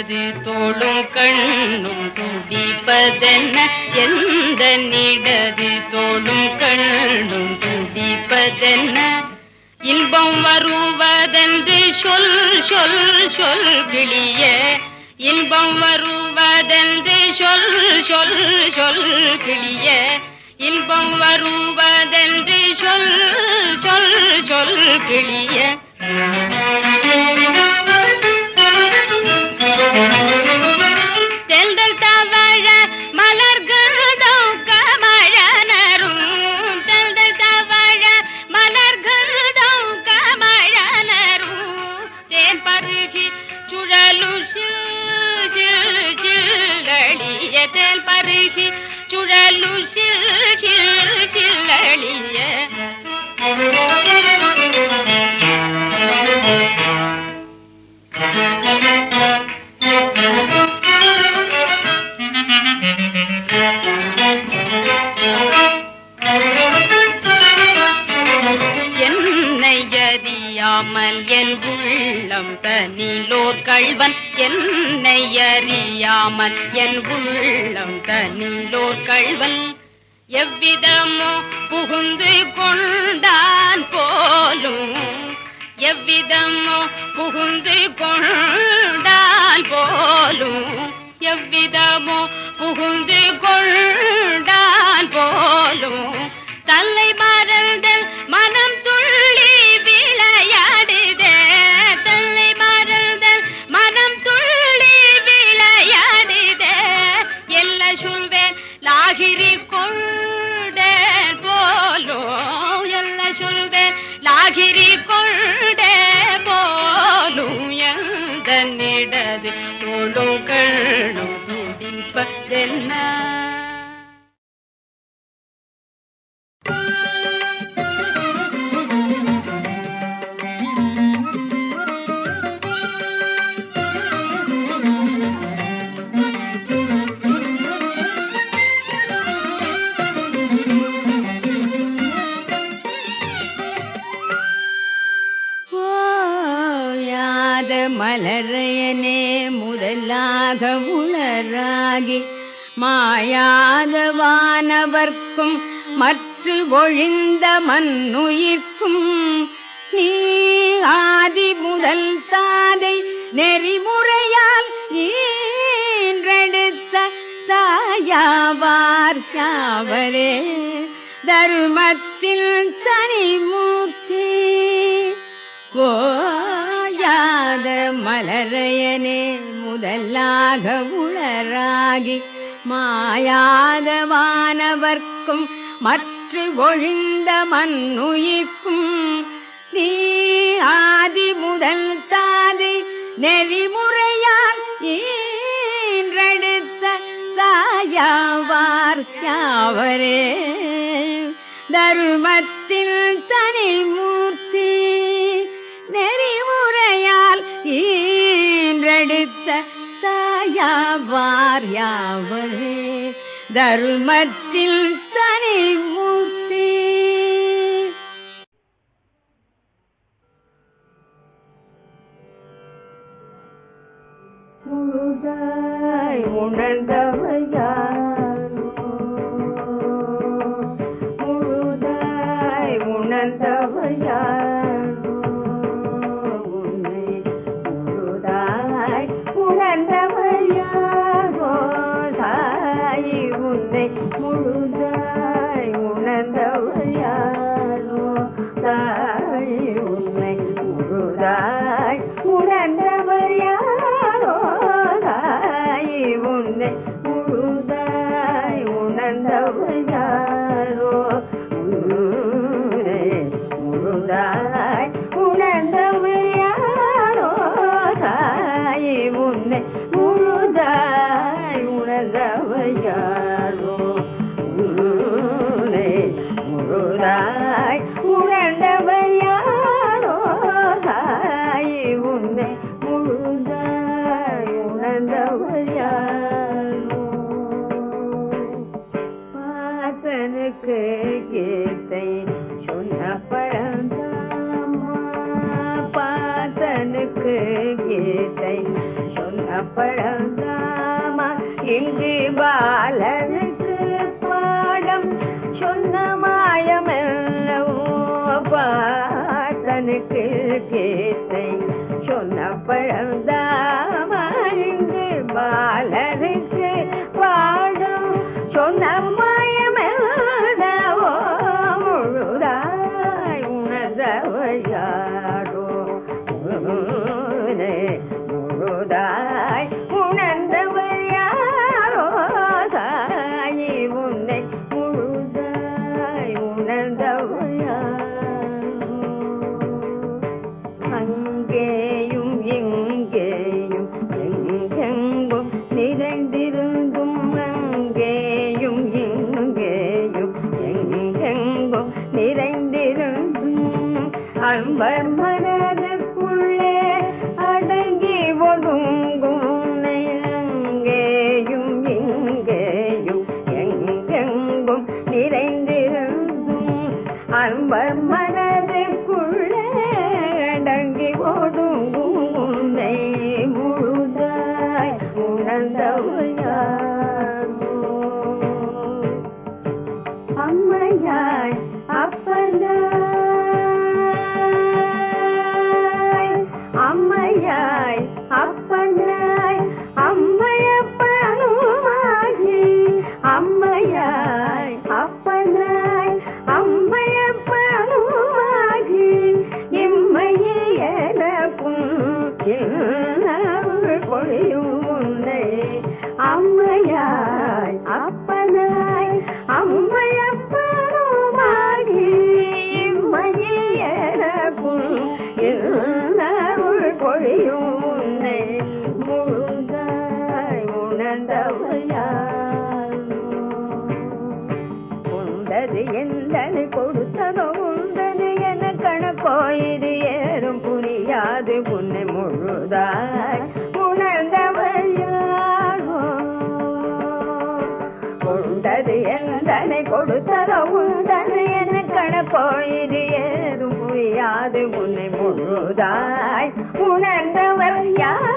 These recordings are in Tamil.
கதி தோளும் கண்ணும் துடிப்பதென்ன எந்த நிடதி தோளும் கண்ணும் துடிப்பதென்ன இன்பம் வருவதென்று சொல் சொல் சொல் கிளிய. இன்பம் வருவதென்று சொல் சொல் சொல் கிளிய. இன்பம் வருவதென்று சொல் சொல் சொல் கிளிய. அறியாமல் என் உள்ளம் தனிலோர் கள்வன். என்னை அறியாமல் என் உள்ளம் தனிலோர் கள்வன். எவ்விதமோ புகுந்து கொண்டான் போலும். எவ்விதமோ புகுந்து கொண்டான் போலும். எவ்விதமோ புகுந்து கொண்டான் போலும். ஒழிந்த மண்ணுயிர்க்கும் நீ ஆதி முதல் தாதை நெறிமுறையால் ஈன்றெடுத்த தாயாவார் யாவரே. தருமத்தில் தனிமூர்த்தி ஓயாத மலரையனே முதலாக உளராகி மாயாத வானவர்க்கும் மற்ற மற்ற ஒழிந்த மண்ணுயிர்க்கும் நீ ஆதி முதல் தாதி நெறிமுறையால் ஈன்றெடுத்த தாயாவார் யாவரே. தருமத்தில் தனிமூர்த்தி நெறிமுறையால் ஈன்றெடுத்த தாயாவார் யாவரே. தருமத்தில் தனிமூர்த்தி முழுதாய் I got a yaro Sai छो न पढ़ंदा you. அறியாது உன்னை முழுதாய் உணர்ந்தவர் யார்?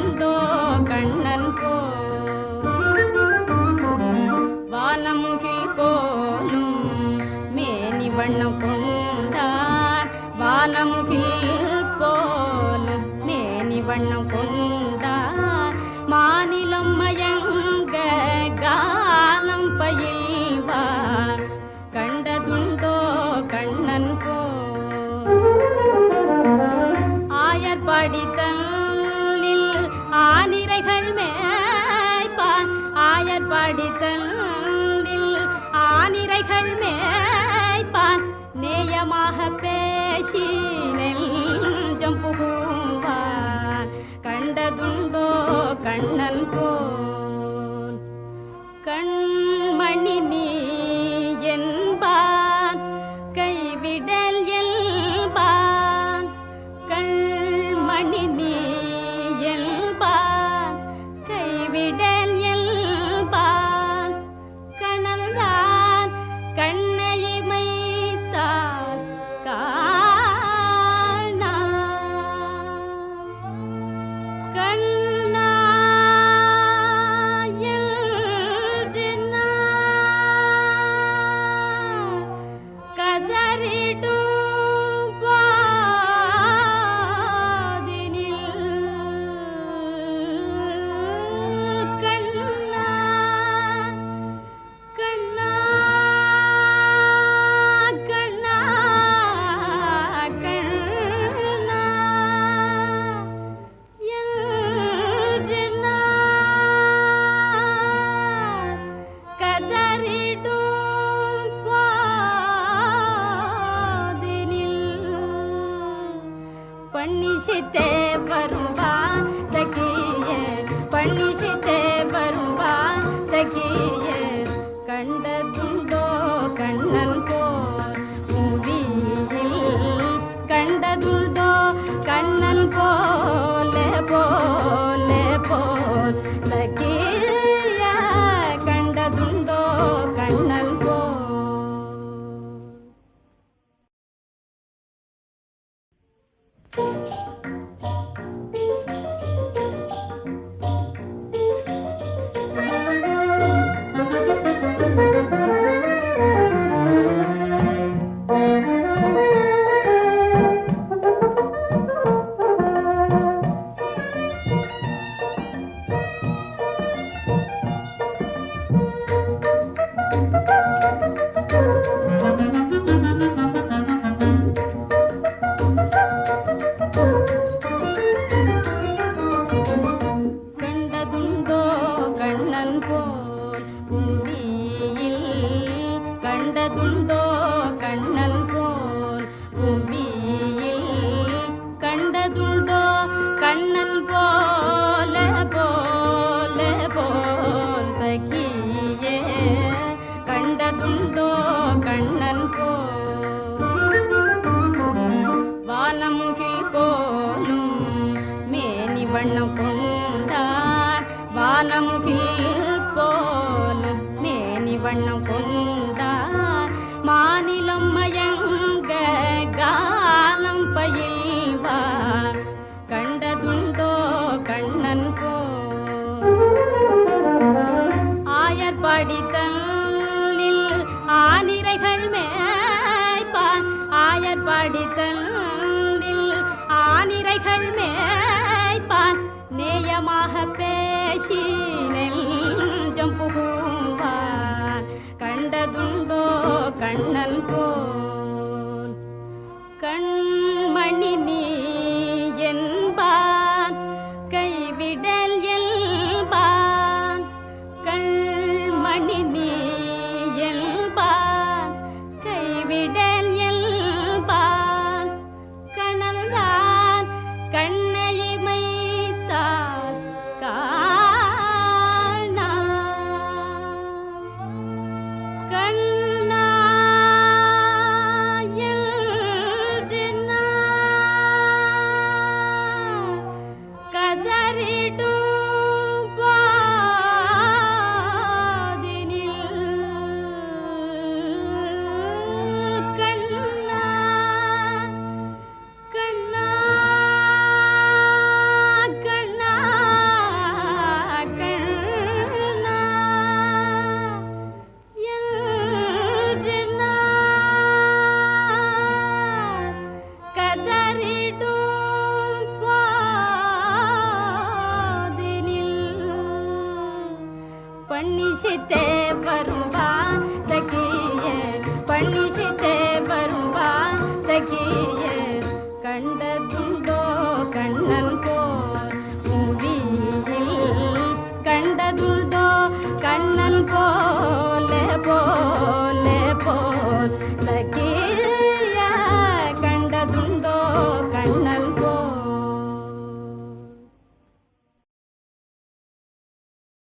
கண்டோ கண்ணன் போ வானமுகில் போலும் மேனி வண்ணம் கொண்டார் வானமுகில் வண்ணம் கொண்டார். வானமுகில் போல மேனி வண்ணம் கொண்டார் பண்ணிசித்தே